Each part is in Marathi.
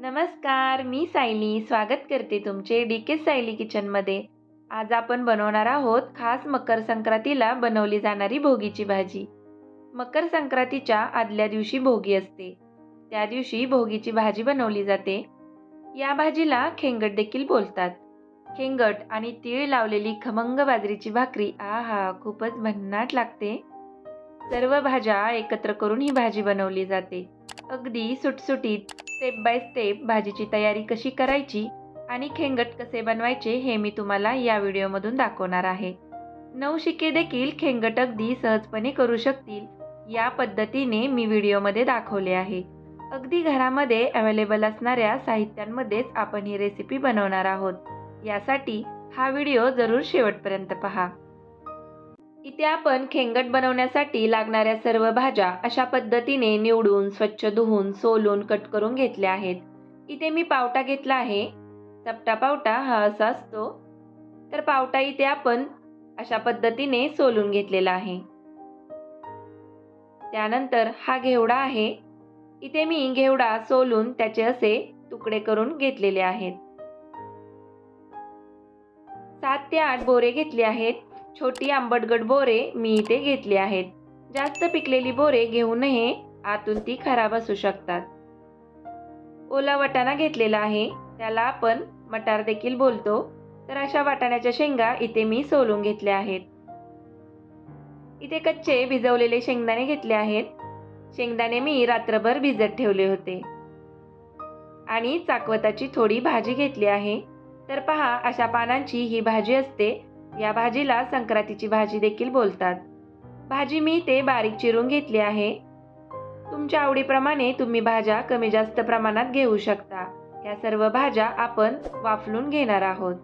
नमस्कार मी सायली. स्वागत करते तुमचे डी के सायली किचनमध्ये. आज आपण बनवणार आहोत खास मकर संक्रांतीला बनवली जाणारी भोगीची भाजी. मकर संक्रांतीच्या आदल्या दिवशी भोगी असते. त्या दिवशी भोगीची भाजी बनवली जाते. या भाजीला खेंगट देखील बोलतात. खेंगट आणि तीळ लावलेली खमंग बाजरीची भाकरी आ हा खूपच भन्नाट लागते. सर्व भाज्या एकत्र करून ही भाजी बनवली जाते. अगदी सुटसुटीत स्टेप बाय स्टेप भाजीची तयारी कशी करायची आणि खेंगट कसे बनवायचे हे मी तुम्हाला या व्हिडिओमधून दाखवणार आहे. नवशिके देखील खेंगट अगदी सहजपणे करू शकतील या पद्धतीने मी व्हिडिओमध्ये दाखवले आहे. अगदी घरामध्ये अवेलेबल असणाऱ्या साहित्यांमध्येच आपण ही रेसिपी बनवणार आहोत. यासाठी हा व्हिडिओ जरूर शेवटपर्यंत पहा. इथे आपण खेंगट बनवण्यासाठी लागणाऱ्या सर्व भाज्या अशा पद्धतीने निवडून स्वच्छ धुवून सोलून कट करून घेतल्या आहेत. इथे मी पावटा घेतला आहे. चपटा पावटा हा असा असतो. तर पावटा इथे आपण अशा पद्धतीने सोलून घेतलेला आहे. त्यानंतर हा घेवडा आहे. इथे मी घेवडा सोलून त्याचे असे तुकडे करून घेतलेले आहेत. सात ते आठ बोरे घेतले आहेत. छोटी आंबटगड बोरे मी इथे घेतली आहेत. जास्त पिकलेली बोरे घेऊ नये आतून ती खराब असू शकतात. ओला वाटाणा घेतलेला आहे त्याला आपण मटार देखील बोलतो. तर अशा वाटाण्याच्या शेंगा इथे मी सोलून घेतल्या आहेत. इथे कच्चे भिजवलेले शेंगदाणे घेतले आहेत. शेंगदाणे मी रात्रभर भिजत ठेवले होते. आणि चाकवताची थोडी भाजी घेतली आहे. तर पहा अशा पानांची ही भाजी असते. या भाजीला संक्रांतीची भाजी देखील बोलतात. भाजी मी ते बारीक चिरून घेतली आहे. तुमच्या आवडीप्रमाणे तुम्ही भाज्या कमी जास्त प्रमाणात घेऊ शकता. या सर्व भाज्या आपण वाफलून घेणार आहोत.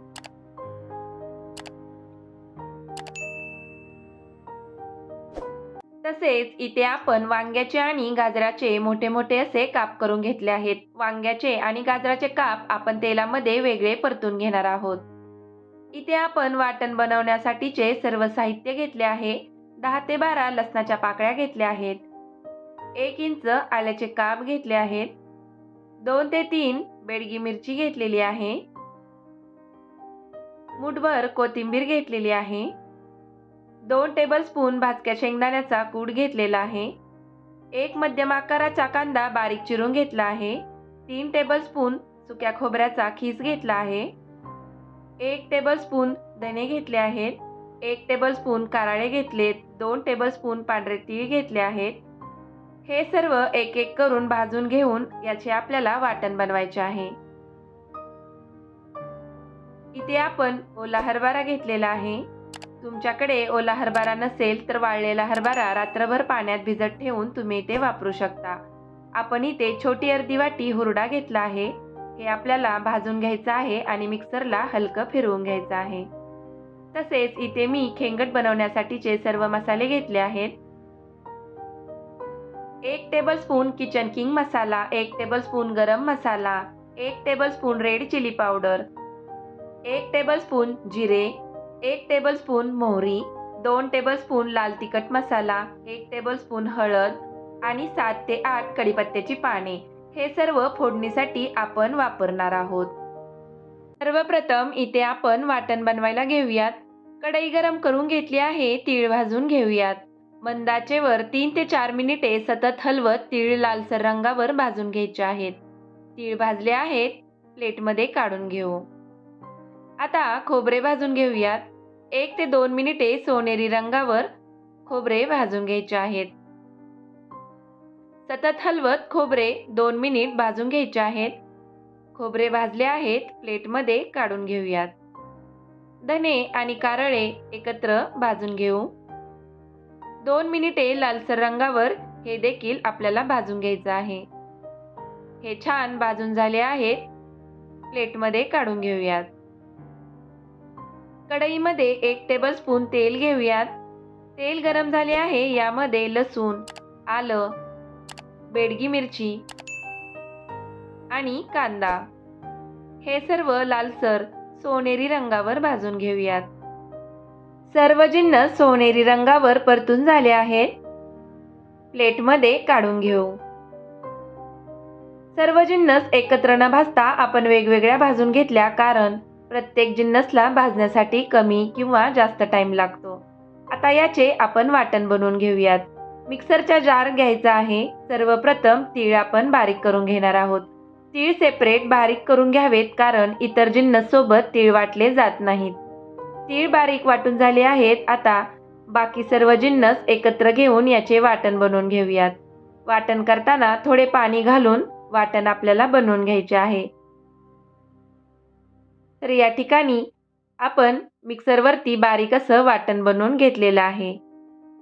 तसेच इथे आपण वांग्याचे आणि गाजराचे मोठे मोठे असे काप करून घेतले आहेत. वांग्याचे आणि गाजराचे काप आपण तेलामध्ये वेगळे परतून घेणार आहोत. इथे आपण वाटण बनवण्यासाठीचे सर्व साहित्य घेतले आहे. दहा ते बारा लसणाच्या पाकळ्या घेतल्या आहेत. एक इंच आल्याचे काप घेतले आहेत. दोन ते तीन बेडगी मिरची घेतलेली आहे. मुठभर कोथिंबीर घेतलेली आहे. दोन टेबलस्पून भाजक्या शेंगदाण्याचा कूड घेतलेला आहे. एक मध्यम आकाराचा कांदा बारीक चिरून घेतला आहे. तीन टेबलस्पून सुक्या खोबऱ्याचा खीस घेतला आहे. एक टेबलस्पून धने घेतले आहेत. एक टेबलस्पून काराळे घेतलेत. दोन टेबलस्पून पांढरे तीळ घेतले आहेत. हे सर्व एक एक करून भाजून घेऊन याचे आपल्याला वाटण बनवायचे आहे. इथे आपण ओला हरभरा घेतलेला आहे. तुमच्याकडे ओला हरभरा नसेल तर वाळलेला हरभरा रात्रभर पाण्यात भिजत ठेवून तुम्ही इथे वापरू शकता. आपण इथे छोटी अर्धी वाटी हुरडा घेतला आहे. हे आपल्याला भाजून घ्यायचं आहे आणि मिक्सरला हलकं फिरवून घ्यायचं आहे. तसेच इथे मी खेंगट बनवण्यासाठीचे सर्व मसाले घेतले आहेत. एक टेबलस्पून किचन किंग मसाला एक टेबलस्पून गरम मसाला एक टेबलस्पून रेड चिली पावडर एक टेबलस्पून जिरे एक टेबलस्पून मोहरी दोन टेबलस्पून लाल तिखट मसाला एक टेबलस्पून हळद आणि सात ते आठ कढीपत्त्याची पाने. हे सर्व फोडणीसाठी आपण वापरणार आहोत. सर्वप्रथम इथे आपण वाटण बनवायला घेऊयात. कढई गरम करून घेतली आहे तीळ भाजून घेऊयात. मंदाचेवर तीन ते चार मिनिटे सतत हलवत तीळ लालसर रंगावर भाजून घ्यायचे आहेत. तीळ भाजले आहेत प्लेटमध्ये काढून घेऊ. आता खोबरे भाजून घेऊयात. एक ते दोन मिनिटे सोनेरी रंगावर खोबरे भाजून घ्यायचे आहेत. सतत हलवत खोबरे दोन मिनिट भाजून घ्यायचे आहेत. खोबरे भाजले आहेत प्लेटमध्ये काढून घेऊयात. धने आणि कारळे एकत्र भाजून घेऊ. दोन मिनिटे लालसर रंगावर हे देखील आपल्याला भाजून घ्यायचं आहे. हे छान भाजून झाले आहेत. प्लेटमध्ये काढून घेऊयात. कढईमध्ये एक टेबलस्पून तेल घेऊयात. तेल गरम झाले आहे यामध्ये लसूण आलं बेडगी मिरची आणि कांदा. हे सर्व लालसर सोनेरी रंगावर भाजून घेऊयात. सर्व जिन्नस सोनेरी रंगावर परतून झाले आहेत. प्लेटमध्ये काढून घेऊ. सर्व जिन्नस एकत्र न भाजता आपण वेगवेगळ्या भाजून घेतल्या कारण प्रत्येक जिन्नसला भाजण्यासाठी कमी किंवा जास्त टाईम लागतो. आता याचे आपण वाटण बनवून घेऊयात. मिक्सरचा जार घ्यायचा आहे. सर्वप्रथम तीळ आपण बारीक करून घेणार आहोत. तीळ सेपरेट बारीक करून घ्यावेत कारण इतर जिन्नसोबत तीळ वाटले जात नाहीत. तीळ बारीक वाटून झाले आहेत. आता बाकी सर्व जिन्नस एकत्र घेऊन याचे वाटण बनवून घेऊयात. वाटण करताना थोडे पाणी घालून वाटण आपल्याला बनवून घ्यायचे आहे. तर या ठिकाणी आपण मिक्सरवरती बारीक असं वाटण बनवून घेतलेलं आहे.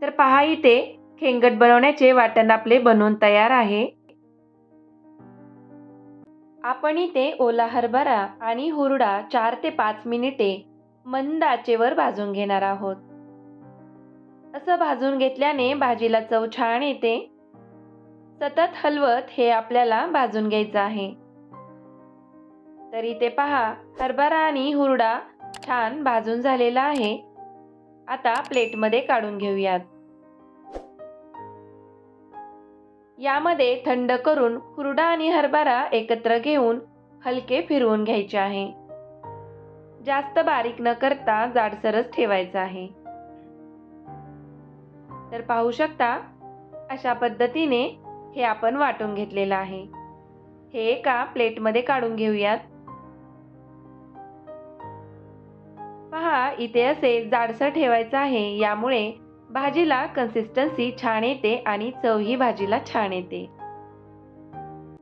तर पहा इथे खेंगट बनवण्याचे वाटण आपले बनवून तयार आहे. आपण इथे ओला हरभरा आणि हुरडा चार ते पाच मिनिटे मंद आचेवर भाजून घेणार आहोत. असं भाजून घेतल्याने भाजीला चव छान येते. सतत हलवत हे आपल्याला भाजून घ्यायचं आहे. तरी ते पहा हरभरा आणि हुरडा छान भाजून झालेला आहे. आता प्लेटमध्ये काढून घेऊयात. यामध्ये थंड करून हुरडा आणि हरभरा एकत्र घेऊन हलके फिरवून घ्यायचे आहे. जास्त बारीक न करता जाडसरच ठेवायचं आहे. तर पाहू शकता अशा पद्धतीने हे आपण वाटून घेतलेलं आहे. हे एका प्लेटमध्ये काढून घेऊयात. पहा इथे असे जाडसर ठेवायचं आहे यामुळे भाजीला कन्सिस्टन्सी छान येते आणि चवही भाजीला छान येते.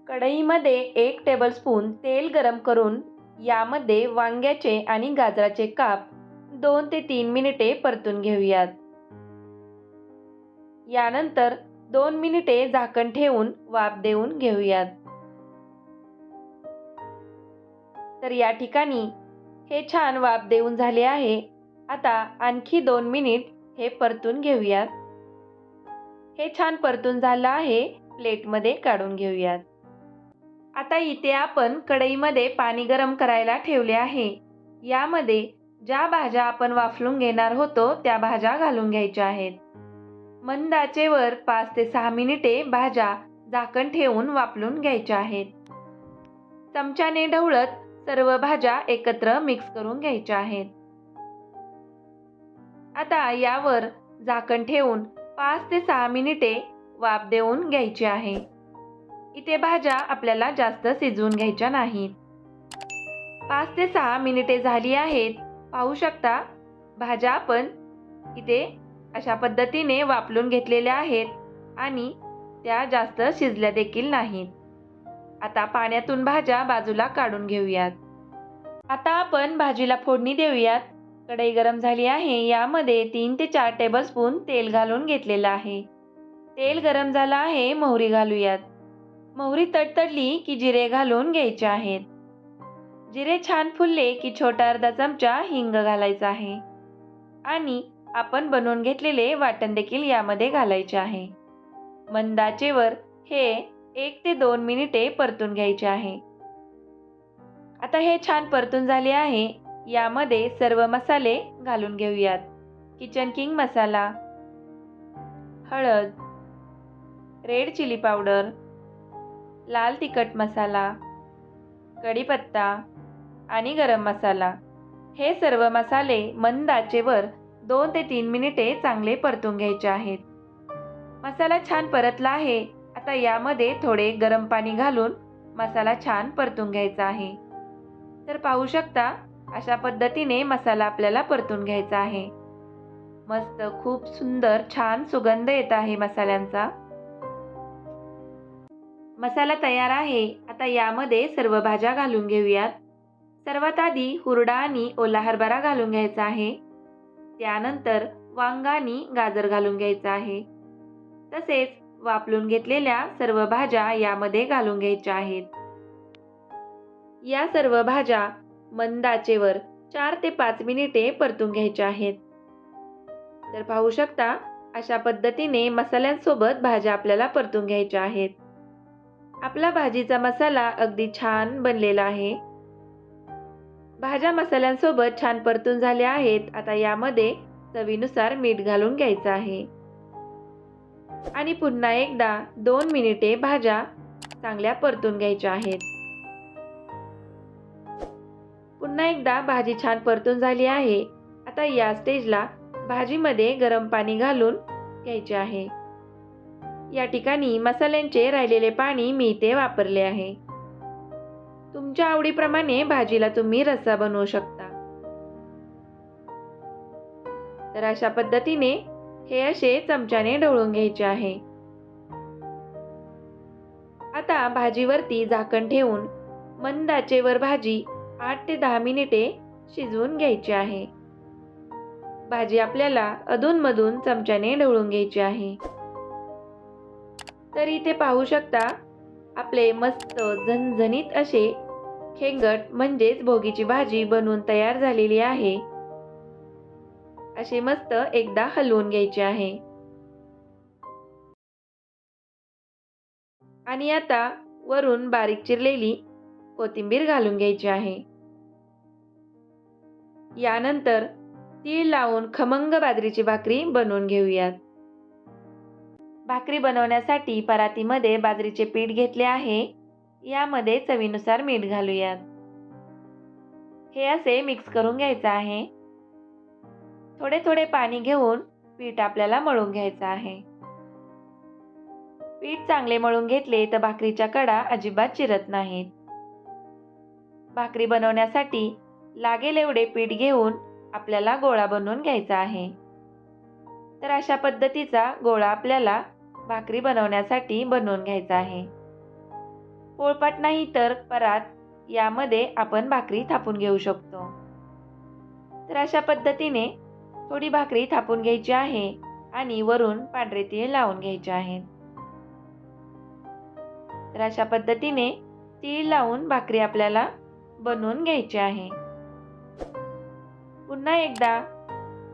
कढईमध्ये एक टेबलस्पून तेल गरम करून यामध्ये वांग्याचे आणि गाजराचे काप दोन ते तीन मिनिटे परतून घेऊयात. यानंतर दोन मिनिटे झाकण ठेवून वाफ देऊन घेऊयात. तर या ठिकाणी हे छान वाफ देऊन झाले आहे. आता आणखी दोन मिनिट हे परतून घेऊयात. हे छान परतून झालं आहे. प्लेटमध्ये काढून घेऊयात. आता इथे आपण कढईमध्ये पाणी गरम करायला ठेवले आहे. यामध्ये ज्या भाज्या आपण वाफलून घेणार होतो त्या भाज्या घालून घ्यायच्या आहेत. मंदाचेवर पाच ते सहा मिनिटे भाज्या झाकण ठेवून वाफलून घ्यायच्या आहेत. चमच्याने ढवळत सर्व भाज्या एकत्र मिक्स करून घ्यायच्या आहेत. आता यावर झाकण ठेवून पाच ते सहा मिनिटे वाफ देऊन घ्यायची आहे. इथे भाज्या आपल्याला जास्त शिजवून घ्यायच्या नाहीत. पाच ते सहा मिनिटे झाली आहेत. पाहू शकता भाज्या आपण इथे अशा पद्धतीने वापरून घेतलेल्या आहेत आणि त्या जास्त शिजल्या देखील नाहीत. आता पाण्यातून भाज्या बाजूला काढून घेऊयात. आता आपण भाजीला फोडणी देऊयात. कढई गरम झाली आहे. यामध्ये तीन ते चार टेबलस्पून तेल घालून घेतलेलं आहे. तेल गरम झालं आहे मोहरी घालूयात. मोहरी तडतडली की जिरे घालून घ्यायचे आहेत. जिरे छान फुलले की छोटा अर्धा चमचा हिंग घालायचा आहे. आणि आपण बनवून घेतलेले वाटण देखील यामध्ये घालायचे आहे. मंदाचेवर हे एक ते दोन मिनिटे परतून घ्यायचे आहे. आता हे छान परतून झाले आहे. यामध्ये सर्व मसाले घालून घेऊयात. किचन किंग मसाला हळद रेड चिली पावडर लाल तिखट मसाला कढीपत्ता आणि गरम मसाला. हे सर्व मसाले मंद आचेवर दोन ते तीन मिनिटे चांगले परतून घ्यायचे आहेत. मसाला छान परतला आहे. आता यामध्ये थोडे गरम पाणी घालून मसाला छान परतून घ्यायचा आहे. तर पाहू शकता अशा पद्धतीने मसाला आपल्याला परतून घ्यायचा आहे. मस्त खूप सुंदर छान सुगंध येत आहे मसाल्यांचा. मसाला तयार आहे. आता यामध्ये सर्व भाज्या घालून घेऊयात. सर्वात आधी हुरडा आणि ओला हरभरा घालून घ्यायचा आहे. त्यानंतर वांगा आणि गाजर घालून घ्यायचा आहे. तसेच वापरून घेतलेल्या सर्व भाज्या यामध्ये घालून घ्यायच्या आहेत. या सर्व भाज्या मंद आचेवर चार ते पाच मिनिटे परतून घ्यायच्या आहेत. तर पाहू शकता अशा पद्धतीने मसाल्यांसोबत भाज्या आपल्याला परतून घ्यायच्या आहेत. आपला भाजीचा मसाला अगदी छान बनलेला आहे. भाज्या मसाल्यांसोबत छान परतून झाल्या आहेत. आता यामध्ये चवीनुसार मीठ घालून घ्यायचं आहे. आणि पुन्हा एकदा दोन मिनिटे भाज्या चांगल्या परतून घ्यायच्या आहेत. पुन्हा एकदा भाजी छान परतून झाली आहे. आता या स्टेजला भाजीमध्ये गरम पाणी घालून घ्यायचे आहे. या ठिकाणी मसाल्यांचे राहिलेले पाणी मी इथे वापरले आहे. तुमच्या आवडीप्रमाणे भाजीला तुम्ही रस्सा बनवू शकता. तर अशा पद्धतीने हे असे चमच्याने ढवळून घ्यायचे आहे. आता भाजीवरती झाकण ठेवून मंद आचेवर भाजी आठ ते दहा मिनिटे शिजवून घ्यायची आहे. भाजी आपल्याला अधूनमधून चमच्याने ढवळून घ्यायची आहे. तर इथे पाहू शकता आपले मस्त झणझणीत असे खेंगट म्हणजेच भोगीची भाजी बनवून तयार झालेली आहे. असे मस्त एकदा हलवून घ्यायचे आहे. आणि आता वरून बारीक चिरलेली कोथिंबीर घालून घ्यायची आहे. यानंतर तीळ लावून खमंग बाजरीची भाकरी बनवून घेऊयात. भाकरी बनवण्यासाठी परातीमध्ये बाजरीचे पीठ घेतले आहे. यामध्ये चवीनुसार मीठ घालूयात. हे असे मिक्स करून घ्यायचं आहे. थोडे थोडे पाणी घेऊन पीठ आपल्याला मळून घ्यायचं आहे. पीठ चांगले मळून घेतले तर भाकरीच्या कडा अजिबात चिरत नाहीत. भाकरी बनवण्यासाठी लागेल एवढे पीठ घेऊन आपल्याला गोळा बनवून घ्यायचा आहे. तर अशा पद्धतीचा गोळा आपल्याला भाकरी बनवण्यासाठी बनवून घ्यायचा आहे. पोळपाट नाही तर परात यामध्ये आपण भाकरी थापून घेऊ शकतो. तर अशा पद्धतीने थोडी भाकरी थापून घ्यायची आहे आणि वरून पांढरे तीळ लावून घ्यायचे आहेत. तर अशा पद्धतीने तीळ लावून भाकरी आपल्याला बनवून घ्यायची आहे. पुन्हा एकदा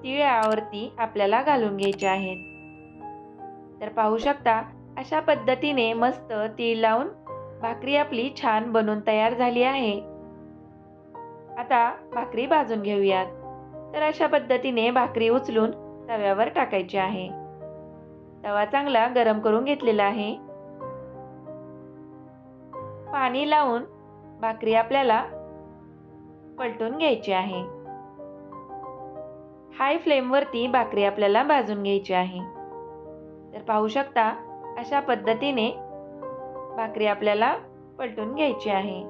तिळावरती आपल्याला घालून घ्यायचे आहेत. तर पाहू शकता अशा पद्धतीने मस्त तीळ लावून भाकरी आपली छान बनून तयार झाली आहे. आता भाकरी भाजून घेऊयात. तर अशा पद्धतीने भाकरी उचलून तव्यावर टाकायची आहे. तवा चांगला गरम करून घेतलेला आहे. पाणी लावून भाकरी आपल्याला पलटून घ्यायची आहे. हाय फ्लेमवरती भाकरी आपल्याला भाजून घ्यायची आहे. तर पाहू शकता अशा पद्धतीने भाकरी आपल्याला पलटून घ्यायची आहे.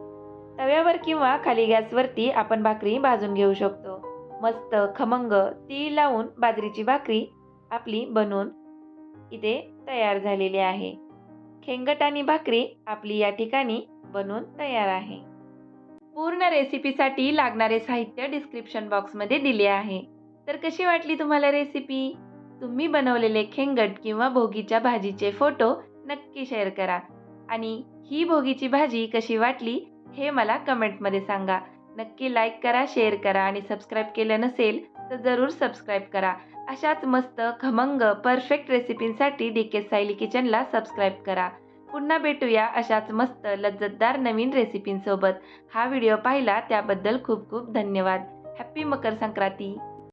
तव्यावर किंवा खाली गॅसवरती आपण भाकरी भाजून घेऊ शकतो. मस्त खमंग तीळ लावून बाजरीची भाकरी आपली बनवून इथे तयार झालेली आहे. खेंगट आणि भाकरी आपली या ठिकाणी बनवून तयार आहे. पूर्ण रेसिपीसाठी लागणारे साहित्य डिस्क्रिप्शन बॉक्समध्ये दिले आहे. तर कशी वाटली तुम्हाला रेसिपी तुम्ही बनवलेले खेंगट किंवा भोगीच्या भाजीचे फोटो नक्की शेअर करा. आणि ही भोगीची भाजी कशी वाटली हे मला कमेंटमध्ये सांगा. नक्की लाईक करा शेअर करा आणि सबस्क्राईब केलं नसेल तर जरूर सबस्क्राईब करा. अशाच मस्त खमंग परफेक्ट रेसिपींसाठी डी के सायली किचनला सबस्क्राईब करा. पुन्हा भेटूया अशाच मस्त लज्जतदार नवीन रेसिपींसोबत हा व्हिडिओ पाहिला त्याबद्दल खूप खूप धन्यवाद. हॅप्पी मकर संक्रांती!